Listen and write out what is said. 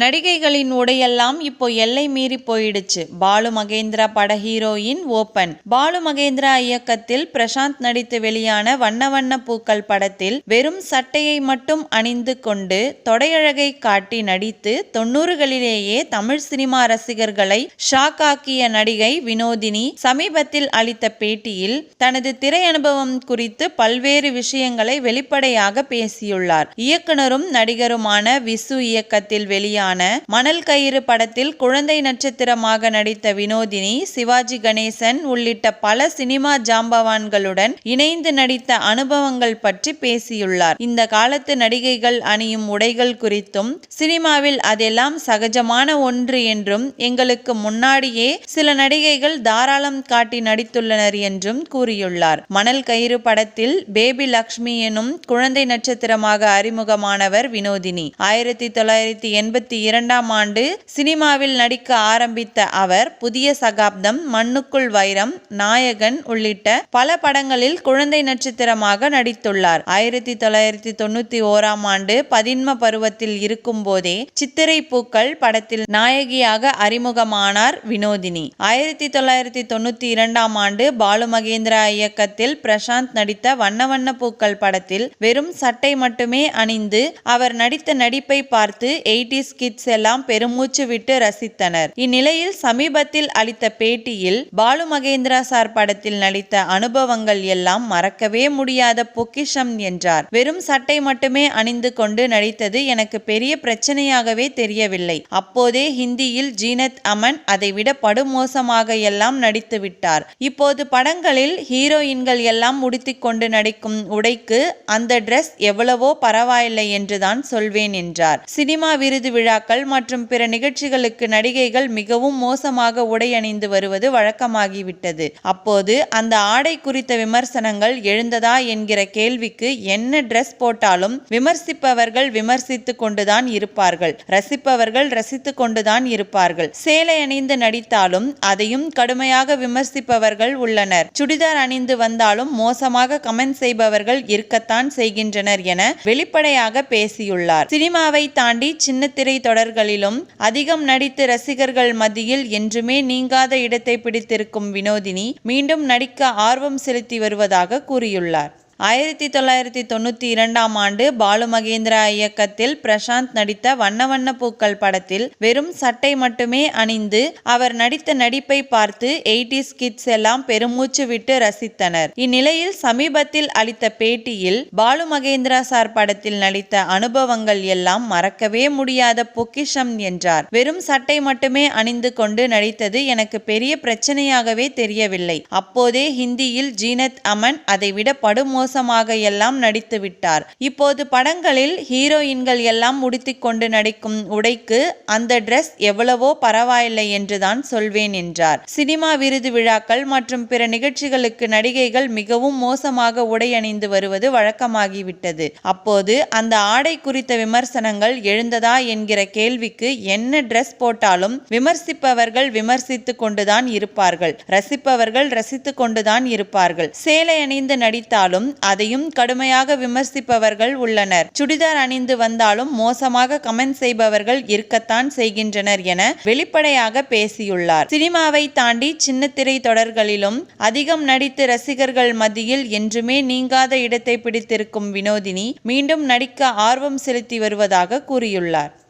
நடிகைகளின் உடையெல்லாம் இப்போ எல்லை மீறி போயிடுச்சு. பாலு மகேந்திரா பட ஹீரோயின் ஓபன் பாலு மகேந்திரா இயக்கத்தில் பிரசாந்த் நடித்து வெளியான வண்ண வண்ண பூக்கள் படத்தில் வெறும் சட்டையை மட்டும் அணிந்து கொண்டு தொடையழகை காட்டி நடித்து தொண்ணூறுகளிலேயே தமிழ் சினிமா ரசிகர்களை ஷாக் ஆக்கிய நடிகை வினோதினி சமீபத்தில் அளித்த பேட்டியில் தனது திரை அனுபவம் குறித்து பல்வேறு விஷயங்களை வெளிப்படையாக பேசியுள்ளார். இயக்குனரும் நடிகருமான விசு இயக்கத்தில் வெளியான மணல் கயிறு படத்தில் குழந்தை நட்சத்திரமாக நடித்த வினோதினி சிவாஜி கணேசன் உள்ளிட்ட பல சினிமா ஜாம்பவான்களுடன் இணைந்து நடித்த அனுபவங்கள் பற்றி பேசியுள்ளார். இந்த காலத்து நடிகைகள் அணியும் உடைகள் குறித்தும் சினிமாவில் அதெல்லாம் சகஜமான ஒன்று என்றும் எங்களுக்கு முன்னாடியே சில நடிகைகள் தாராளம் காட்டி நடித்துள்ளனர் என்றும் கூறியுள்ளார். மணல் கயிறு படத்தில் பேபி லக்ஷ்மி எனும் குழந்தை நட்சத்திரமாக அறிமுகமானவர் வினோதினி. ஆயிரத்தி தொள்ளாயிரத்தி எண்பத்தி இரண்டாம் ஆண்டு சினிமாவில் நடிக்க ஆரம்பித்த அவர் புதிய சகாப்தம் மண்ணுக்குள் வைரம் நாயகன் உள்ளிட்ட பல படங்களில் குழந்தை நட்சத்திரமாக நடித்துள்ளார். ஆயிரத்தி தொள்ளாயிரத்தி தொண்ணூத்தி ஓராம் ஆண்டு பதின்ம பருவத்தில் இருக்கும் போதே சித்திரை பூக்கள் படத்தில் நாயகியாக அறிமுகமானார் வினோதினி. ஆயிரத்தி தொள்ளாயிரத்தி தொண்ணூத்தி இரண்டாம் ஆண்டு பாலு மகேந்திரா இயக்கத்தில் பிரசாந்த் நடித்த வண்ண வண்ண பூக்கள் படத்தில் வெறும் சட்டை மட்டுமே அணிந்து அவர் நடித்த நடிப்பை பார்த்து எயிட்டிஸ் கிட்ஸ் எல்லாம் பெருமூச்சு விட்டு ரசித்தனர். இந்நிலையில் சமீபத்தில் அளித்த பேட்டியில் பாலு மகேந்திரா சார் படத்தில் நடித்த அனுபவங்கள் எல்லாம் மறக்கவே முடியாத பொக்கிஷம் என்றார். வெறும் சட்டை மட்டுமே அணிந்து கொண்டு நடித்தது எனக்கு பெரிய பிரச்சனையாகவே தெரியவில்லை. அப்போதே ஹிந்தியில் ஜீனத் அமன் அதைவிட படுமோசமாக எல்லாம் நடித்து விட்டார். இப்போது படங்களில் ஹீரோயின்கள் எல்லாம் உடுத்திக்கொண்டு நடிக்கும் உடைக்கு அந்த டிரெஸ் எவ்வளவோ பரவாயில்லை என்றுதான் சொல்வேன் என்றார். சினிமா விருது விழா விழாக்கள் மற்றும் பிற நிகழ்ச்சிகளுக்கு நடிகைகள் மிகவும் மோசமாக உடை அணிந்து வருவது வழக்கமாகிவிட்டது. அப்போது அந்த ஆடை குறித்த விமர்சனங்கள் எழுந்ததா என்கிற கேள்விக்கு என்ன டிரெஸ் போட்டாலும் விமர்சிப்பவர்கள் விமர்சித்து கொண்டுதான் இருப்பார்கள். ரசிப்பவர்கள் ரசித்து கொண்டுதான் இருப்பார்கள். சேலை அணிந்து நடித்தாலும் அதையும் கடுமையாக விமர்சிப்பவர்கள் உள்ளனர். சுடிதார் அணிந்து வந்தாலும் மோசமாக கமெண்ட் செய்பவர்கள் இருக்கத்தான் செய்கின்றனர் என வெளிப்படையாக பேசியுள்ளார். சினிமாவை தாண்டி சின்னத்திரை தொடர்களிலும் அதிகம் நடித்து ரசிகர்கள் மத்தியில் என்றுமே நீங்காத இடத்தை பிடித்திருக்கும் வினோதினி மீண்டும் நடிக்க ஆர்வம் செலுத்தி வருவதாக கூறியுள்ளார். ஆயிரத்தி தொள்ளாயிரத்தி தொண்ணூற்றி இரண்டாம் ஆண்டு பாலு மகேந்திரா இயக்கத்தில் பிரசாந்த் நடித்த வண்ண வண்ண பூக்கள் படத்தில் வெறும் சட்டை மட்டுமே அணிந்து அவர் நடித்த நடிப்பை பார்த்து எயிட்டிஸ் கிட்ஸ் எல்லாம் பெருமூச்சு விட்டு ரசித்தனர். இந்நிலையில் சமீபத்தில் அளித்த பேட்டியில் பாலு மகேந்திரா சார் படத்தில் நடித்த அனுபவங்கள் எல்லாம் மறக்கவே முடியாத பொக்கிஷம் என்றார். வெறும் சட்டை மட்டுமே அணிந்து கொண்டு நடித்தது எனக்கு பெரிய பிரச்சனையாகவே தெரியவில்லை. அப்போதே ஹிந்தியில் ஜீனத் அமன் அதைவிட மோசமாக எல்லாம் நடித்து விட்டார் இப்போது படங்களில் ஹீரோயின்கள் எல்லாம் உடுத்திக்கொண்டு நடிக்கும் உடைக்கு அந்த டிரெஸ் எவ்வளவோ பரவாயில்லை என்றுதான் சொல்வேன் என்றார். சினிமா விருது விழாக்கள் மற்றும் பிற நிகழ்ச்சிகளுக்கு நடிகைகள் மிகவும் மோசமாக உடை அணிந்து வருவது வழக்கமாகிவிட்டது. அப்போது அந்த ஆடை குறித்த விமர்சனங்கள் எழுந்ததா என்கிற கேள்விக்கு என்ன டிரெஸ் போட்டாலும் விமர்சிப்பவர்கள் விமர்சித்து கொண்டுதான் இருப்பார்கள். ரசிப்பவர்கள் ரசித்து கொண்டுதான் இருப்பார்கள். சேலை அணிந்து நடித்தாலும் அதையும் கடுமையாக விமர்சிப்பவர்கள் உள்ளனர். சுடிதார் அணிந்து வந்தாலும் மோசமாக கமெண்ட் செய்பவர்கள் இருக்கத்தான் செய்கின்றனர் என வெளிப்படையாக பேசியுள்ளார். சினிமாவை தாண்டி சின்னத்திரை தொடர்களிலும் அதிகம் நடித்து ரசிகர்கள் மத்தியில் என்றுமே நீங்காத இடத்தை பிடித்திருக்கும் வினோதினி மீண்டும் நடிக்க ஆர்வம் செலுத்தி வருவதாக கூறியுள்ளார்.